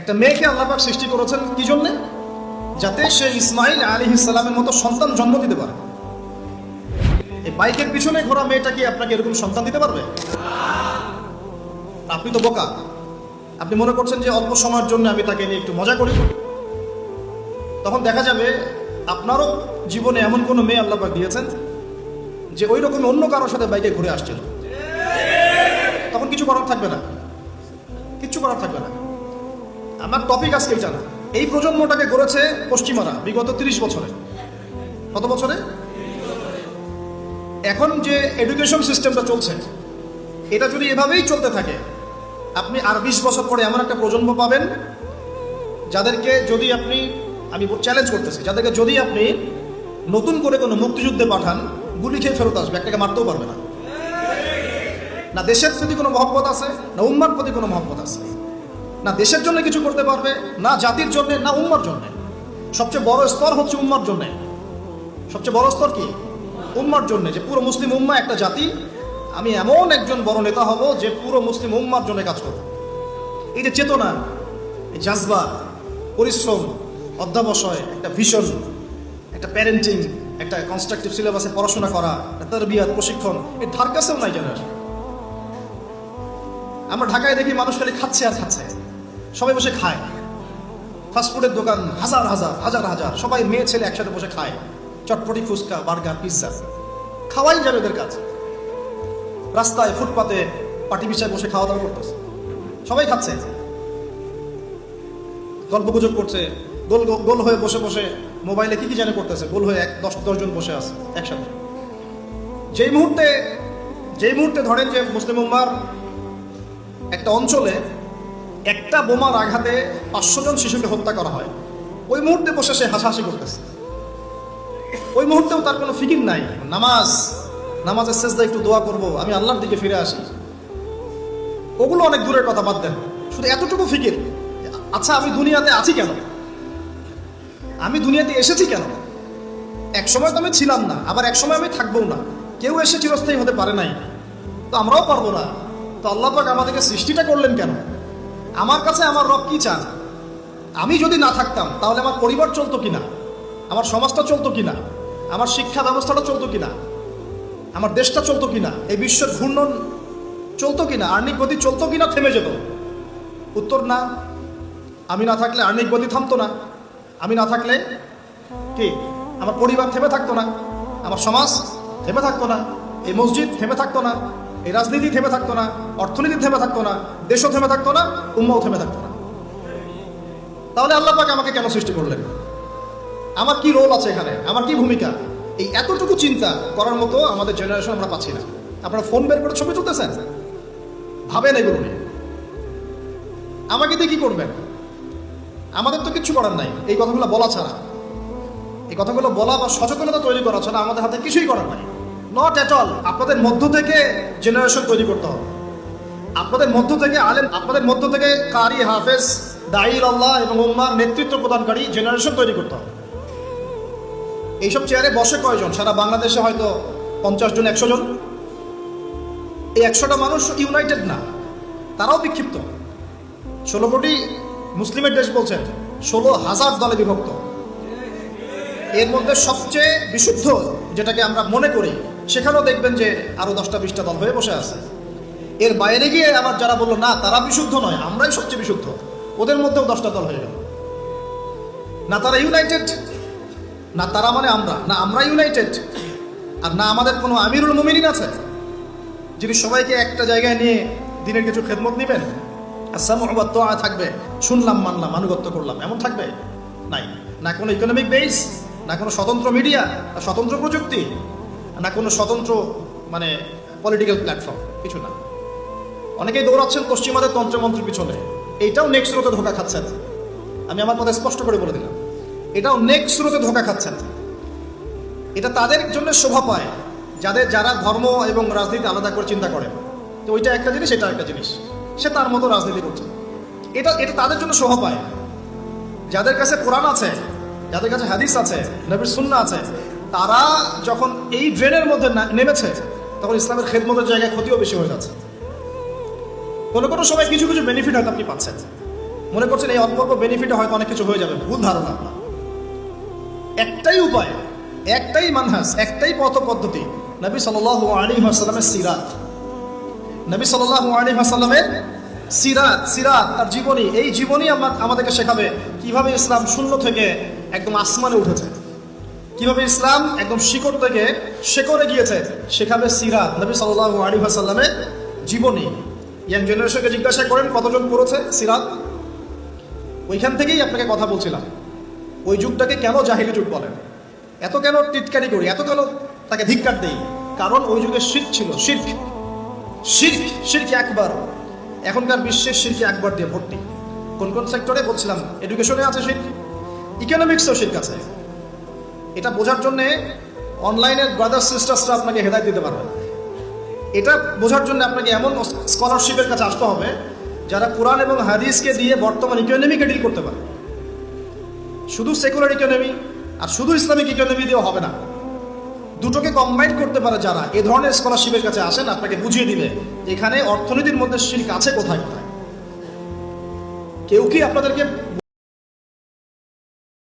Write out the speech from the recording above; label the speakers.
Speaker 1: একটা মেয়েকে আল্লাপাক সৃষ্টি করেছেন কি জন্যে? যাতে সে ইসমাইল আলী ইসলামের মতো সন্তান জন্ম দিতে পারে। এই বাইকের পিছনে ঘোরা মেয়েটা কি আপনাকে এরকম সন্তান দিতে পারবে? আপনি তো বোকা। আপনি মনে করছেন যে অল্প সময়ের জন্য আমি তাকে নিয়ে একটু মজা করি। তখন দেখা যাবে আপনারও জীবনে এমন কোনো মেয়ে আল্লাপাক দিয়েছেন যে ওই রকম অন্য কারোর সাথে বাইকে ঘুরে আসছিল তখন কিছু করার থাকবে না। কিচ্ছু করার থাকবে না। আমার টপিক আজকে এটা না এই প্রজন্মটাকে গড়েছে পশ্চিমারা বিগত তিরিশ বছরে। কত বছরে? এখন যে এডুকেশন সিস্টেমটা চলছে, এটা যদি এভাবেই চলতে থাকে, আপনি আর বিশ বছর পরে এমন একটা প্রজন্ম পাবেন, যাদেরকে যদি আপনি, আমি চ্যালেঞ্জ করতেছি, যাদেরকে যদি আপনি নতুন করে কোনো মুক্তিযুদ্ধে পাঠান, গুলি খেয়ে ফেরত আসবে, একটাকে মারতেও পারবে না। না দেশের প্রতি কোনো মহব্বত আছে, না উম্মার প্রতি কোনো মহব্বত আছে। না দেশের জন্য কিছু করতে পারবে, না জাতির জন্য, না উম্মার জন্য। সবচেয়ে বড় স্তর হচ্ছে উম্মার জন্য। সবচেয়ে বড় স্তর কি? উম্মার জন্য, যে পুরো মুসলিম উম্মা একটা জাতি, আমি এমন একজন বড় নেতা হব যে পুরো মুসলিম উম্মার জন্য কাজ করব। এই যে চেতনা, এই জাজবা, পরিশ্রম, অধ্যাবসায়, একটা ভিশন একটা প্যারেন্টিং একটা কনস্ট্রাকটিভ সিলেবাসে পড়াশোনা করা, একটা তরবিয়াত, প্রশিক্ষণ, এই ধার কাছেও নাই জেনারেশন আমরা ঢাকায় দেখি মানুষ খালি খাচ্ছে আর খাচ্ছে। সবাই বসে খায়। ফাস্টফুডের দোকান হাজার হাজার হাজার হাজার। সবাই মেয়ে, ছেলে একসাথে বসে খায়। Chotpoti fuchka, burger, pizza. খাওয়াই যাবে ওদের কাছে রাস্তায়, ফুটপাতে, পাটি বিছায় বসে খাওয়া দাওয়া করতেছে। সবাই খাচ্ছে। গল্প গুজব করছে। গোল গোল হয়ে বসে বসে মোবাইলে কি কি জানে করতেছে। গোল হয়ে এক দশ দশজন বসে আছে একসাথে। যেই মুহূর্তে যেই মুহূর্তে ধরেন যে মুসলিম উম্মার একটা অঞ্চলে একটা বোমার আঘাতে পাঁচশো জন শিশুকে হত্যা করা হয়। ওই মুহূর্তে বসে সে হাসাহাসি করতেছে। ওই মুহূর্তেও তার কোনো ফিকির নাই। নামাজ, নামাজের শেষদা একটু দোয়া করব, আমি আল্লাহর দিকে ফিরে আসি। ওগুলো অনেক দূরের কথা, বাদ দেন। শুধু এতটুকু ফিকির আচ্ছা আমি দুনিয়াতে আছি কেন? আমি দুনিয়াতে এসেছি কেন? এক সময় তো আমি ছিলাম না, আবার এক সময় আমি থাকব না। কেউ এসে চিরস্থায়ী হতে পারে নাই। তো আমরাও পারব না। তো আল্লাহ পাক আমাদেরকে সৃষ্টিটা করলেন কেন? আমার কাছে আমার রব কি চান? আমি যদি না থাকতাম, তাহলে আমার পরিবার চলতো কিনা? আমার সমাজটা চলতো কিনা? আমার শিক্ষা ব্যবস্থাটা চলতো কিনা? আমার দেশটা চলতো কিনা? এই বিশ্বের ঘূর্ণন চলতো কিনা? আর্নিক গতি চলতো কিনা? থেমে যেত। উত্তর না। আমি না থাকলে আর্নিক গতি থামতো না। আমি না থাকলে কি? আমার পরিবার থেমে থাকতো না। আমার সমাজ থেমে থাকতো না। এই মসজিদ থেমে থাকতো না। এই রাজনীতি থেমে থাকতো না, অর্থনীতি থেমে থাকতো না, দেশও থেমে থাকতো না, উম্মাও থেমে থাকতো না। তাহলে আল্লাহ পাক আমাকে কেন সৃষ্টি করলেন? আমার কি রোল আছে এখানে? আমার কি ভূমিকা? এই এতটুকু চিন্তা করার মতো আমাদের জেনারেশন আমরা পাচ্ছি না। আপনারা ফোন বের করে ছবি তুলতেছেন? ভাবেন এগুলো নিয়ে। আমাকে দিয়ে কি করবেন? আমাদের তো কিচ্ছু করার নাই। এই কথাগুলো বলা ছাড়া। এই কথাগুলো বলা বা সচেতনতা তৈরি করা ছাড়া আমাদের হাতে কিছুই করার নাই। নট অ্যাট অল আপনাদের মধ্য থেকে জেনারেশন তৈরি করতে হবে। আপনাদের মধ্য থেকে আলেম, আপনাদের মধ্য থেকে কারি হাফেজ দাইল আল্লাহ এবং উম্মার নেতৃত্ব প্রদানকারী জেনারেশন তৈরি করতে হবে। এইসব চেয়ারে বসে কয়জন? সারা বাংলাদেশে হয়তো পঞ্চাশ জন, একশো জন। এই একশোটা মানুষ ইউনাইটেড না। তারাও বিক্ষিপ্ত। ষোলো কোটি মুসলিমের দেশ বলছেন, ষোলো হাজার দলে বিভক্ত। এর মধ্যে সবচেয়ে বিশুদ্ধ, যেটাকে আমরা মনে করি সেখানেও দেখবেন যে আরও দশটা, বিশটা দল হয়ে বসে আছে। এর বাইরে গিয়ে আবার যারা বলল, না, তারা বিশুদ্ধ নয়, আমরাই সবচেয়ে বিশুদ্ধ। ওদের মধ্যেও দশটা দল হয়ে গেল। না তারা ইউনাইটেড, না তারা মানে আমরা, না আমরা ইউনাইটেড, আর না আমাদের কোনো আমিরুল মুমিনিন আছে, যিনি সবাইকে একটা জায়গায় নিয়ে দিনের কিছু খেদমত নেবেন? আসামত থাকবে। শুনলাম, মানলাম, আনুগত্য করলাম। এমন থাকবে? নাই। না কোনো ইকোনমিক বেস না কোনো স্বতন্ত্র মিডিয়া না স্বতন্ত্র প্রযুক্তি না কোনো স্বতন্ত্র মানে পলিটিক্যাল প্ল্যাটফর্ম কিছু না। অনেকেই দৌড়াচ্ছেন পশ্চিমাদের তন্ত্রমন্ত্রের পিছনে। এইটাও নেক্সট স্রোতে ধোকা খাচ্ছেন। আমি আমার কথা স্পষ্ট করে বলে দিলাম। এটাও নেক্সট স্রোতে ধোকা খাচ্ছেন। এটা তাদের জন্য শোভা পায়, যাদের, যারা ধর্ম এবং রাজনীতি আলাদা করে চিন্তা করেন তো ওইটা একটা জিনিস, এটা একটা জিনিস। সে তার মতো রাজনীতি করছে। এটা এটা তাদের জন্য শোভা পায়। যাদের কাছে কোরআন আছে, যাদের কাছে হাদিস আছে, নবীর সুন্না আছে তারা যখন এই ড্রেনের মধ্যে নেমেছে, তখন ইসলামের খেদমতের জায়গায় ক্ষতিও বেশি হয়ে যাচ্ছে। কোনো কোনো সময় কিছু কিছু বেনিফিট হয়তো আপনি পাচ্ছেন। মনে করছেন এই অল্প অল্প বেনিফিটে হয়তো অনেক কিছু হয়ে যাবে। ভুল ধারণা আপনার। একটাই উপায়, একটাই মানহাস, একটাই পথ পদ্ধতি, নবী সাল আলী আসাল্লামের সিরাত। নবী সাল আলী আসাল্লামের সিরাত সিরাত আর জীবনী, এই জীবনী আমা- আমাদেরকে শেখাবে কীভাবে ইসলাম শূন্য থেকে একদম আসমানে উঠেছে। কীভাবে ইসলাম একদম শিকড় থেকে শেকড়ে গিয়েছে শেখাবে সিরাত নবী সাল আলী আসাল্লামের জীবনী। ইয়াং জেনারেশনকে জিজ্ঞাসা করেন, কতজন পড়েছে সিরাত? ওইখান থেকেই আপনাকে কথা বলছিলাম। ওই যুগটাকে কেন জাহিলি যুগ বলেন? এত কেন টিটকারি করি? এত কেন তাকে ধিক্কার দেই? কারণ ওই যুগে শির্ক ছিল, শির্ক। শির্ক শির্ক একবার। এখনকার বিশ্বের শির্ক একবার দিয়ে ভর্তি। কোন কোন সেক্টরে বলছিলাম, এডুকেশনে আছে শির্ক, ইকোনমিক্সও শির্ক আছে। এটা বোঝার জন্যে অনলাইনের ব্রাদার সিস্টার্সরা আপনাকে হেদায়ত দিতে পারবে এটা বোঝার জন্য আপনাকে এমন স্কলারশিপের কাছে আসতে হবে, যারা কোরআন এবং হাদিসকে দিয়ে বর্তমান ইকোনমিকে ডিল করতে পারে। শুধু সেকুলার ইকোনমি আর শুধু ইসলামিক ইকোনমি দিয়েও হবে না। দুটোকে কম্বাইন করতে পারে যারা, এ ধরনের স্কলারশিপের কাছে আসেন, আপনাকে বুঝিয়ে দিবে এখানে অর্থনীতির মধ্যে শিল্প আছে কোথায় কোথায়। কেউ কি আপনাদেরকে